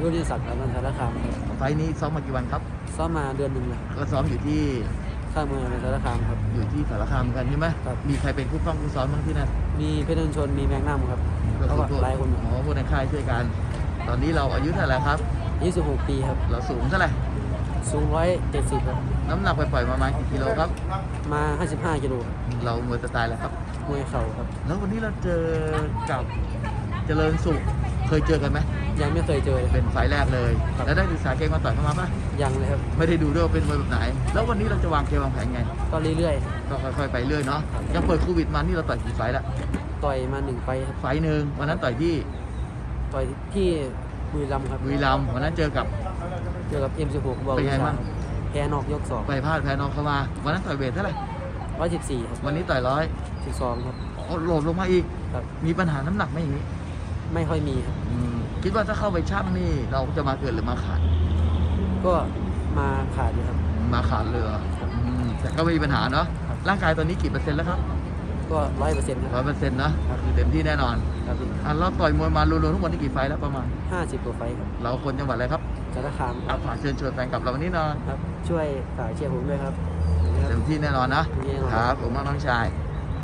รุ่นที่สักดิ์อนันทสารคามครับไฟล์นี้ซ้อมมากี่วันครับ ซ้อมมาเดือนหนึ่งแล้วก็ซ้อมอยู่ที่ข้างเมืองอนันทสารคามครับ อยู่ที่สารคามกันใช่ไหมครับ มีใครเป็นคู่ป้องคู่ซ้อมบ้างที่นั่นมีเพชรนนชนมีแมงน้ำครับก็เขาคือก็พวกหลายคนอ๋อพวกในค่ายช่วยกัน ตอนนี้เราอายุเท่าไหร่ครับ 26 ปีครับ เราสูงเท่าไหร่สูง170ครับ น้ำหนักปล่อยๆประมาณกี่กิโลครับ มา 55กิโลครับเรามวยสไตล์อะไรครับ มวยเข่าครับ แล้ววันนี้เราเจอกับ เจริญสุข เคยเจอกันไหมยังไม่เคยเจอเลย เป็นไฟล์แรกเลย ครับ แล้วได้ศึกษาเกมมาต่อยเข้ามาปะยังเลยครับ ไม่ได้ดูด้วยว่าเป็นมวยแบบไหน แล้ววันนี้เราจะวางเกมวางแผนไง ก็เรื่อย ก็ค่อยๆไปเรื่อยเนาะ ครับ ยังเปิดโควิดมา นี่เราต่อยกี่ไฟล์ละ ๆ ต่อยมาหนึ่งไปครับ ไฟล์หนึ่งวันนั้นต่อยที่ต่อยที่บุรีรัมย์ครับ บุรีรัมย์วันนั้นเจอกับ เจอกับ M16 บอลเป็นไงบ้าง แพ้นอกยกสองไปพลาดแพ้น้องเข้ามา วันนั้นต่อยเวทเท่าไหร่114ครับวันนี้ต่อยร้อย12ครับอ๋อโหลดลงมาอีก ครับ มีปัญหาน้ำหนักไหมอย่างนี้ ไม่ค่อยมีครับ อืมคิดว่าถ้าเข้าไปช่างนี่ เราจะมาเกิดหรือมาขาด ก็มาขาดอยู่ครับ มาขาดเลยเหรออืมแต่ก็ไม่มีปัญหาเนาะครับร่างกายตอนนี้กี่เปอร์เซ็นต์แล้วครับก็ร้อยเปอร์เซ็นต์คร้อรัยเปอร์เซ็นต์นะคือเต็มที่แน่นอนครับอะเราต่อยมวยมารวมๆทั้งหมดนี่กี่ไฟล์แล้วประมาณ ห้าสิบกว่าไฟล์ครับเราคนจังหวัดอะไรครับสารคามคอารับฝากเชิญชวนแฟนกลับเราวันนี้หนอยครับ ช่วยฝากเชียร์ผมด้วยครับ เต็มที่แน่นอนนะ เต็มที่แน่นอน ครับผมมากน้องชาย